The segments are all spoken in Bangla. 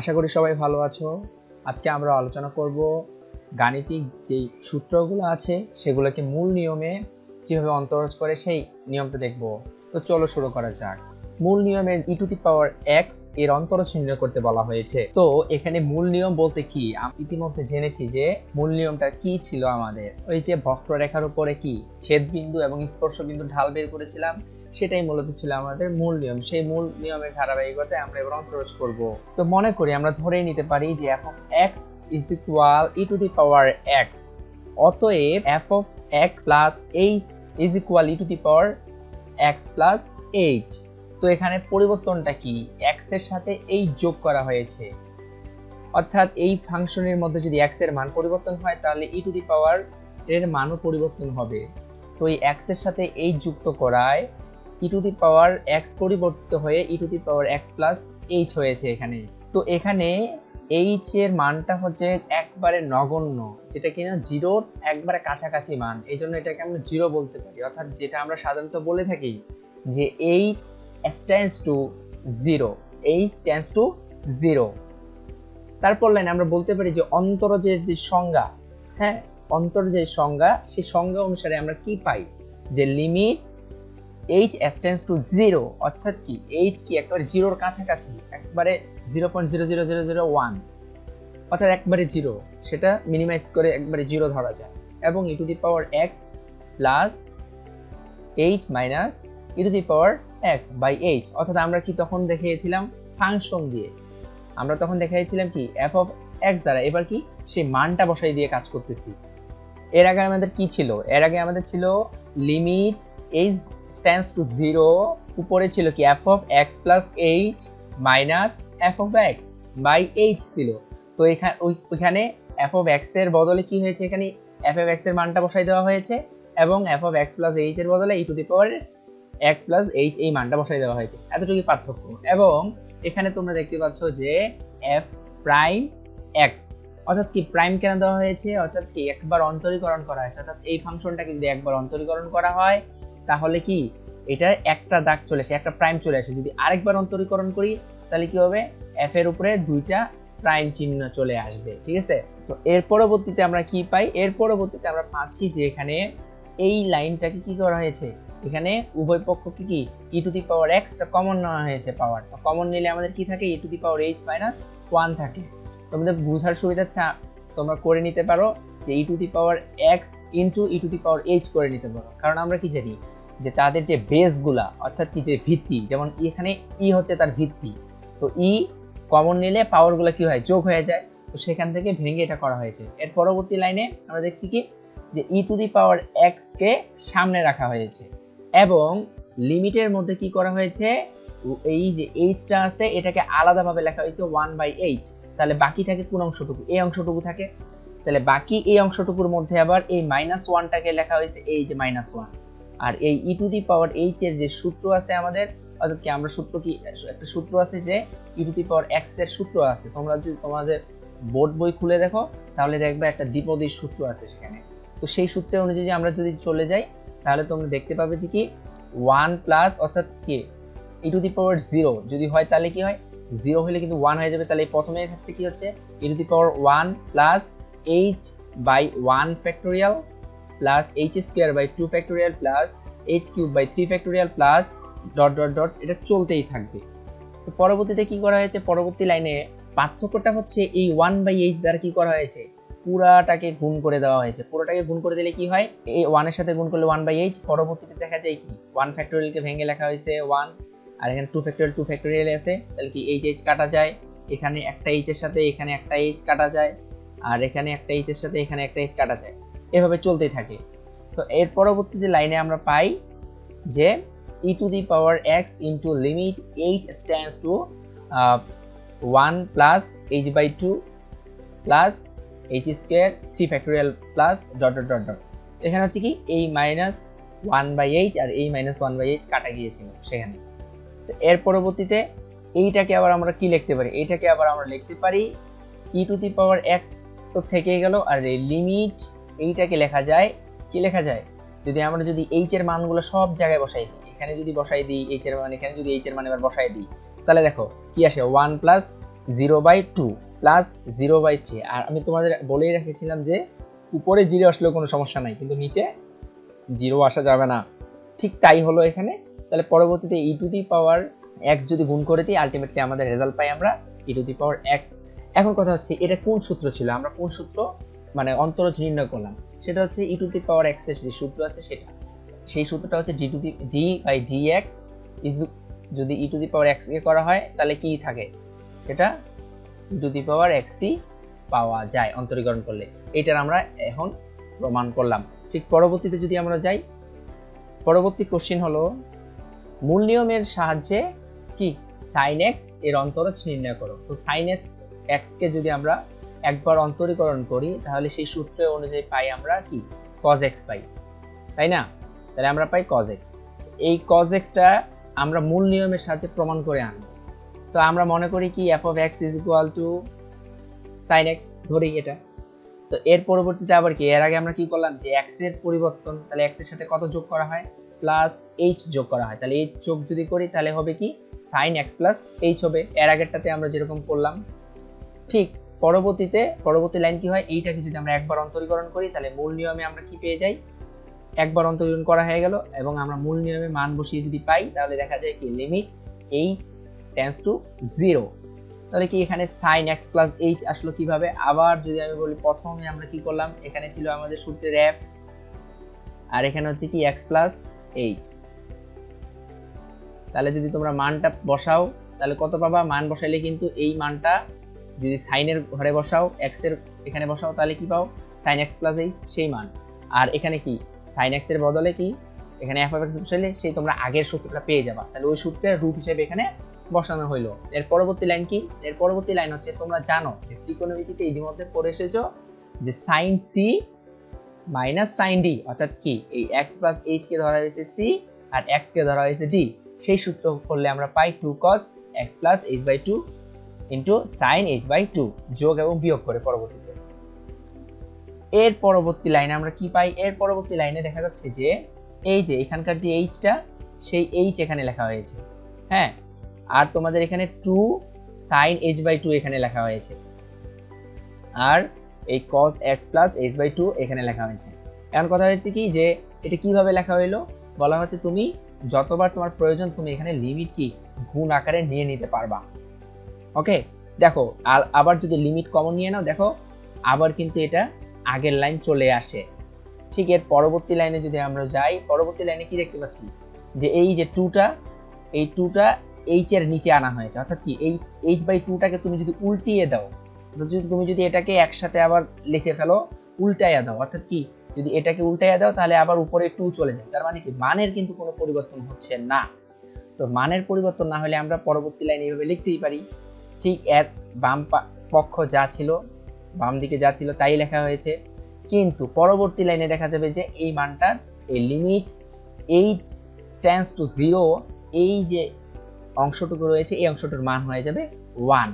আশা করি সবাই ভালো আছো। আজকে আমরা আলোচনা করব গাণিতিক যেই সূত্রগুলো আছে, সেগুলোকে মূল নিয়মে কীভাবে অন্তরজ করে সেই নিয়মটা দেখব। তো চলো শুরু করা যাক। মূল নিয়মের ই টু দি পাওয়ার এক্সের অন্তরজ নির্ণয় করতে বলা হয়েছে। তো এখানে মূল নিয়ম বলতে কি? আমি ইতিমধ্যে জেনেছি যে মূল নিয়মটা কি ছিল আমাদের। ওই যে বক্ররেখার উপরে কি? ছেদ বিন্দু এবং স্পর্শ বিন্দু ঢাল বের করেছিলাম। সেটাই মূলত ছিল আমাদের মূল নিয়ম। সেই মূল নিয়মের ধারাবাহিকতায় আমরা এবার অন্তরজ করব। তো মনে করি আমরা ধরেই নিতে পারি যে F of X is equal e to the power X অতএব F of X plus H is equal e to the power X plus H তো এখানে পরিবর্তনটা কি? এক্সের সাথে এই যোগ করা হয়েছে। অর্থাৎ এই ফাংশনের মধ্যে যদি এক্সের মান পরিবর্তন হয়, তাহলে ই টু দি পাওয়ার এর মানও পরিবর্তন হবে। তো এই এক্সের সাথে এই যুক্ত করায় ই টু দি পাওয়ার এক্স পরিবর্তিত হয়ে e to the power X plus H হয়েছে এখানে। তো এখানে এইচ এর মানটা হচ্ছে একবারে নগণ্য, যেটা কিনা জিরোর একবারে কাছাকাছি মান। এই জন্য এটাকে আমরা জিরো বলতে পারি। অর্থাৎ যেটা আমরা সাধারণত বলে থাকি যে H stands to zero H stands to zero তারপর লাইন আমরা বলতে পারি যে অন্তরজের যে সংজ্ঞা হ্যাঁ? অন্তর যে সংজ্ঞা সেই সংজ্ঞা অনুসারে আমরা কি পাই? যে limit H extends to zero অর্থাৎ কি? এইচ কি একবারে জিরোর কাছাকাছি, একবারে zero point zero zero zero zero one অর্থাৎ একবারে জিরো। সেটা মিনিমাইজ করে একবারে জিরো ধরা যায়। এবং e to the power X plus H minus e to the power X by H অর্থাৎ আমরা কি তখন দেখিয়েছিলাম? ফাংশন দিয়ে। আমরা তখন দেখাইছিলাম কি? এফ অফ এক্স দ্বারা। এবার কি? সেই মানটা বসাই দিয়ে কাজ করতেছি। এর আগে আমাদের কি ছিল? এর আগে আমাদের ছিল limit H stands to zero উপরে ছিল কি? F of X plus H minus F of X by H ছিল। তো এখানে ওইখানে এফ অফ এক্সের বদলে কি হয়েছে এখানে? এফ অফ এক্সের মানটা বসাই দেওয়া হয়েছে এবং F of X plus H এর বদলে e to the power X plus H এই মানটা বসাই দেওয়া হয়েছে। এতটুকু পার্থক্য। এবং এখানে তোমরা দেখতে পাচ্ছ যে এফ প্রাইম এক্স অর্থাৎ কি প্রাইম কেন দেওয়া হয়েছে? অর্থাৎ কি একবার অন্তরীকরণ করা হয়েছে। অর্থাৎ এই ফাংশনটাকে যদি একবার অন্তরীকরণ করা হয়। তাহলে কি? এটার একটা দাগ চলে আসে, একটা প্রাইম চলে আসে। যদি আরেকবার অন্তরীকরণ করি, তাহলে কি হবে? এফ এর উপরে দুইটা প্রাইম চিহ্ন চলে আসবে, ঠিক আছে? তো এর পরবর্তীতে আমরা কি পাই? এর পরবর্তীতে আমরা পাচ্ছি যে এখানে এই লাইনটাকে কি করা হয়েছে? এখানে উভয় পক্ষকে কি? E to the power X common নেওয়া হয়েছে পাওয়ার তো কমন নিলে আমাদের কি থাকে? E to the power H minus one থাকে। তোমাদের বুঝার সুবিধা তোমরা করে নিতে পারো যে e to the power X into e to the power H করে নিতে পারো। কারণ আমরা কি জানি? যে তাদের যে বেসগুলা অর্থাৎ কি যে ভিত্তি, যেমন এখানে ই হচ্ছে তার ভিত্তি, তো ই কমন নিলে পাওয়ারগুলো কি হয়? যোগ হয়ে যায়, তো সেখান থেকে ভেঙে এটা করা হয়েছে। এর পরবর্তী লাইনে আমরা দেখছি কি? যে e to the power x কে সামনে রাখা হয়েছে, এবং লিমিটের মধ্যে কি করা হয়েছে? এই যে এইচটা আছে, এটাকে আলাদাভাবে লেখা হয়েছে ওয়ান বাই এইচ তাহলে বাকি থাকে কোন অংশটুকু? এই অংশটুকু থাকে। তাহলে বাকি এই অংশটুকুর মধ্যে আবার এই মাইনাস ওয়ানটাকে লেখা হয়েছে, এই যে মাইনাস ওয়ান আর এই ই টু দি পাওয়ার এইচ এর যে সূত্র আছে আমাদের, অর্থাৎ কি আমরা সূত্র কি, একটা সূত্র আছে যে ই টু দি পাওয়ার এক্সের সূত্র আছে, তোমরা যদি তোমাদের বোর্ড বই খুলে দেখো, তাহলে দেখবে একটা দ্বিপদীর সূত্র আছে সেখানে। তো সেই সূত্রের অনুযায়ী আমরা যদি চলে যাই, তাহলে তোমরা দেখতে পাবে যে কি ওয়ান প্লাস অর্থাৎ কি e to the power zero যদি হয় তাহলে কি হয়? জিরো হলে কিন্তু ওয়ান হয়ে যাবে, তাহলে প্রথমে ক্ষেত্রে কি হচ্ছে? E to the power one plus H by one factorial plus H square by two factorial plus H cube by three factorial plus dot dot dot এটা চলতেই থাকবে। তো পরবর্তীতে কি করা হয়েছে? পরবর্তী লাইনে পার্থক্যটা হচ্ছে এই ওয়ান বাই এইচ দ্বারা কি করা হয়েছে? পুরাটাকে গুণ করে দেওয়া হয়েছে। পুরোটাকে গুণ করে দিলে কি হয়? এই ওয়ানের সাথে গুণ করলে ওয়ান বাই এইচ পরবর্তীতে দেখা যায় কি? ওয়ান ফ্যাক্টোরিয়ালকে ভেঙে লেখা হয়েছে ওয়ান আর এখানে টু ফ্যাক্টোরিয়াল টু ফ্যাক্টোরিয়াল আছে। তাহলে কি এইচ এইচ কাটা যায়? এখানে একটা এইচ এর সাথে এখানে একটা এইচ কাটা যায়। আর এখানে একটা এইচ এর সাথে এখানে একটা এইচ কাটা যায়। এভাবে চলতেই থাকে। তো এর পরবর্তীতে লাইনে আমরা পাই যে e to the power X into limit H stands to one plus H by two plus H square three factorial plus dot dot dot dot এখানে হচ্ছে কি এই মাইনাস ওয়ান বাই এইচ আর এই মাইনাস ওয়ান বাই এইচ কাটা গিয়েছিল সেখানে। তো এর পরবর্তীতে এইটাকে আবার আমরা কি লিখতে পারি? এইটাকে আবার আমরা লিখতে পারি ই টু দি পাওয়ার এক্স তো থেকেই গেল আর এই লিমিট এইটাকে লেখা যায়? কি লেখা যায়? যদি আমরা যদি এইচ এর মানগুলো সব জায়গায় বসাই দিই, এখানে যদি বসাই দিই এইচ এর মান, এখানে যদি এইচ এর মান এবার বসাই দিই, তাহলে দেখো কি আসে? One plus zero by two plus zero by three আর আমি তোমাদের বলেই রেখেছিলাম যে উপরে জিরো আসলেও কোনো সমস্যা নাই, কিন্তু নিচে জিরো আসা যাবে না। ঠিক তাই হলো এখানে। তাহলে পরবর্তীতে ই টু দি পাওয়ার এক্স যদি গুণ করে দিই আলটিমেটলি আমাদের রেজাল্ট পাই আমরা ই টু দি পাওয়ার এক্স এখন কথা হচ্ছে, এটা কোন সূত্র ছিল? আমরা কোন সূত্র মানে অন্তরজ নির্ণয় করলাম। সেটা হচ্ছে ই টু দি পাওয়ার এক্সের যে সূত্র আছে সেটা। সেই সূত্রটা হচ্ছে D to the D by D X is যদি e to the power x কে করা হয়, তাহলে কি থাকে? সেটা ই টু দি পাওয়ার এক্সই পাওয়া যায় অন্তরীকরণ করলে। এটার আমরা এখন প্রমাণ করলাম। ঠিক পরবর্তীতে যদি আমরা যাই, পরবর্তী কোশ্চিন হলো, মূল নিয়মের সাহায্যে কি? সাইন এক্সের অন্তরজ নির্ণয় করো। তো সাইন এক্স এক্সকে যদি আমরা একবার অন্তরীকরণ করি, তাহলে সেই সূত্র অনুযায়ী পাই আমরা কি? কজ এক্স পাই। তাই না? তাহলে আমরা পাই কজ এক্স এই কজ এক্সটা আমরা মূল নিয়মের সাহায্যে প্রমাণ করে আনব। তো আমরা মনে করি কি F of X is equal to sine X ধরি এটা। তো এর পরবর্তীতে আবার কি, এর আগে আমরা কি করলাম যে এক্সের পরিবর্তন, তাহলে এক্সের সাথে কত যোগ করা হয়? প্লাস এইচ যোগ করা হয়। তাহলে এইচ যোগ যদি করি, তাহলে হবে কি? সাইন এক্স প্লাস এইচ হবে। এর আগেরটাতে আমরা যেরকম করলাম, ঠিক পরবর্তীতে, পরবর্তী লাইন কি হয়? এইটাকে যদি আমরা একবার অন্তরীকরণ করি, তাহলে মূল নিয়মে আমরা কি পেয়ে যাই? একবার অন্তরীকরণ করা হয়ে গেল এবং আমরা মূল নিয়মে মান বসিয়ে যদি পাই, তাহলে দেখা যায় কি? Limit H tends to zero তাহলে কি এখানে সাইন এক্স প্লাস এইচ আসলো কীভাবে? আবার যদি আমি বলি প্রথমে আমরা কি করলাম? এখানে ছিল আমাদের সূত্রের এফ আর এখানে হচ্ছে কি এক্স প্লাস এইচ তাহলে যদি তোমরা মানটা বসাও, তাহলে কত পাবা? মান বসাইলে কিন্তু এই মানটা যদি সাইনের ঘরে বসাও এক্সের এখানে বসাও, তাহলে কি পাও? সাইন এক্স প্লাস এইচ সেই মান। আর এখানে কি? সাইন এক্সের বদলে কি? এখানে এফ এক্স বসাইলে সেই তোমরা আগের সূত্রটা পেয়ে যাবা। তাহলে ওই সূত্রের রূপ হিসেবে এখানে বসানো হইল। এর পরবর্তী লাইন কি? এর পরবর্তী লাইন হচ্ছে তোমরা জানো যে ত্রিকোণমিতিতে ইতিমধ্যে পড়ে এসেছ যে sine C minus sine D অর্থাৎ কি? এই এক্স প্লাস এইচ কে ধরা হয়েছে সি আর এক্স কে ধরা হয়েছে ডি সেই সূত্র করলে আমরা পাই two cos X plus H by two into sine H by two যোগ এবং বিয়োগ করে পরবর্তীতে। এর পরবর্তী লাইনে আমরা কি পাই? এর পরবর্তী লাইনে দেখা যাচ্ছে যে, এই যে এখানকার যে এইচটা সেই এইচ এখানে লেখা হয়েছে। হ্যাঁ? আর তোমাদের এখানে two sine H by two এখানে লেখা হয়েছে। আর এই cos X plus H by two এখানে লেখা হয়েছে। এখন কথা হয়েছে কি যে, এটা কীভাবে লেখা হইল? বলা হচ্ছে তুমি যতবার তোমার প্রয়োজন, তুমি এখানে লিমিট কি, গুণ আকারে নিয়ে নিতে পারবা। ওকে দেখো আবার যদি লিমিট কমন নিয়ে নাও, দেখো, আবার কিন্তু এটা আগের লাইন চলে আসে। ঠিক এর পরবর্তী লাইনে যদি আমরা যাই, পরবর্তী লাইনে কি দেখতে পাচ্ছি? যে এই যে টুটা এই টুটা এইচ এর নিচে আনা হয়েছে। অর্থাৎ কি, এই এইচ বাই টুটাকে তুমি যদি উল্টিয়ে দাও যদি তুমি যদি এটাকে একসাথে আবার লিখে ফেলো, উল্টাইয়া দাও। অর্থাৎ কি, যদি এটাকে উল্টাইয়া দাও, তাহলে আবার উপরে টু চলে যায়। তার মানে কি, মানের কিন্তু কোনো পরিবর্তন হচ্ছে না। তো মানের পরিবর্তন না হলে আমরা পরবর্তী লাইন এইভাবে লিখতেই পারি। ঠিক এর বাম পক্ষ যা ছিল, বাম দিকে যা ছিল তাই লেখা হয়েছে। কিন্তু পরবর্তী লাইনে দেখা যাবে যে এই মানটার এই limit H stands to zero এই যে অংশটুকু রয়েছে, এই অংশটার মান হয়ে যাবে ওয়ান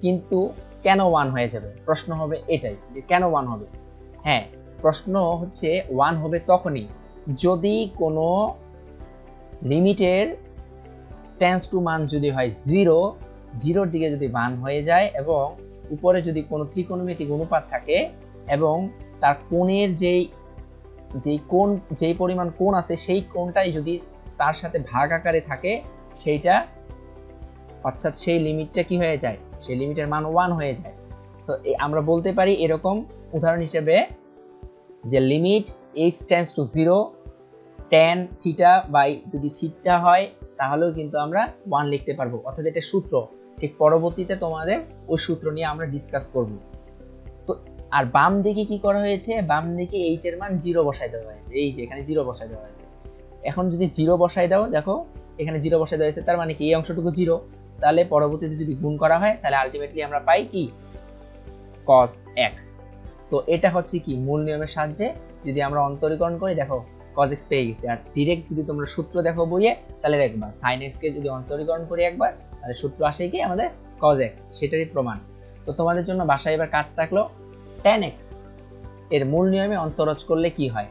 কিন্তু কেন ওয়ান হয়ে যাবে? প্রশ্ন হবে এটাই যে কেন ওয়ান হবে? হ্যাঁ প্রশ্ন হচ্ছে ওয়ান হবে তখনই যদি কোনো লিমিটের স্ট্যান্স টু মান যদি হয় জিরো জিরোর দিকে যদি মান হয়ে যায় এবং উপরে যদি কোনো ত্রিকোণমিতিক অনুপাত থাকে এবং তার কোণের যেই যেই কোণ, যেই পরিমাণ কোণ আছে সেই কোণটাই যদি তার সাথে ভাগ আকারে থাকে, সেইটা অর্থাৎ সেই লিমিটটা কি হয়ে যায়? সেই লিমিটের মান ওয়ান হয়ে যায়। তো আমরা বলতে পারি এরকম উদাহরণ হিসেবে যে limit H tends to zero tan theta by যদি থিটা হয়, তাহলেও কিন্তু আমরা ওয়ান লিখতে পারব। অর্থাৎ এটা সূত্র। ঠিক পরবর্তীতে তোমাদের ওই সূত্র নিয়ে আমরা ডিসকাস করব। তো, আর বাম দিকে কি করা হয়েছে? বাম দিকে এইচ এর মান জিরো বসাই দেওয়া হয়েছে। এই যে, এখানে জিরো বসাই দেওয়া হয়েছে। এখন যদি জিরো বসাই দাও, দেখো, এখানে জিরো বসাই দেওয়া হয়েছে, তার মানে কি? এই অংশটুকু জিরো তাহলে পরবর্তীতে যদি গুণ করা হয়, তাহলে আলটিমেটলি আমরা পাই কি? কস এক্স তো এটা হচ্ছে কি? মূল নিয়মের সাহায্যে যদি আমরা অন্তরীকরণ করি, দেখো কজ এক্স পেয়ে গেছি। আর ডিরেক্ট যদি তোমরা সূত্র দেখো বইয়ে, তাহলে দেখবা সাইন এক্সকে যদি অন্তরীকরণ করি একবার তাহলে সূত্র আসে কি? আমাদের কজ এক্স সেটারই প্রমাণ। তো তোমাদের জন্য বাসায় এবার কাজ থাকল টেন এক্সের মূল নিয়মে অন্তরজ করলে কি হয়?